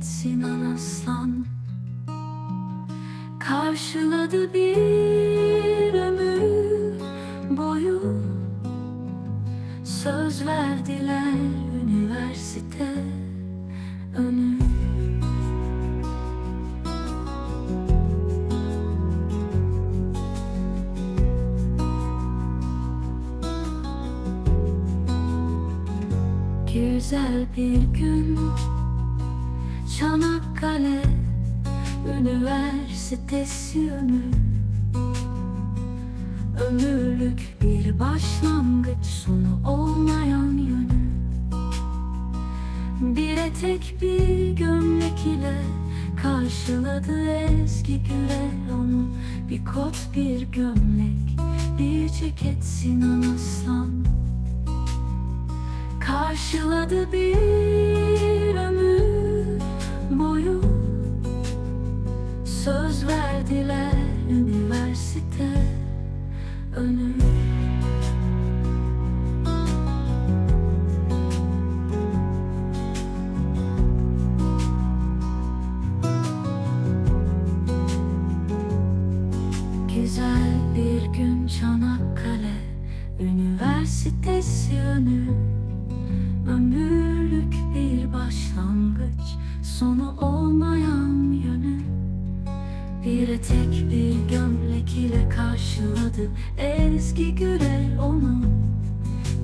Sinan Aslan Karşıladı bir ömür boyu. Söz verdiler üniversite önü. Güzel bir gün Çanakkale Üniversitesi önü. Ömürlük bir başlangıç sonu olmayan yönü. Bir etek bir gömlek ile karşıladı Ezgi Gürel onu Bir kot bir gömlek bir ceket Sinan Aslan. Karşıladı bir Söz verdiler üniversite önü Güzel bir gün Çanakkale Üniversitesi önü Ömürlük bir başlangıç Bir tek bir gömlek ile karşıladım. Eski gürel onu.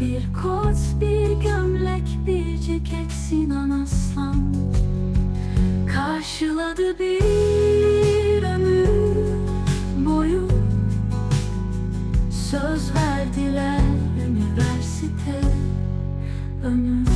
Bir kot, bir gömlek, bir ceket Sinan Aslan. Karşıladı bir ömür boyu. Söz verdiler üniversite ömür.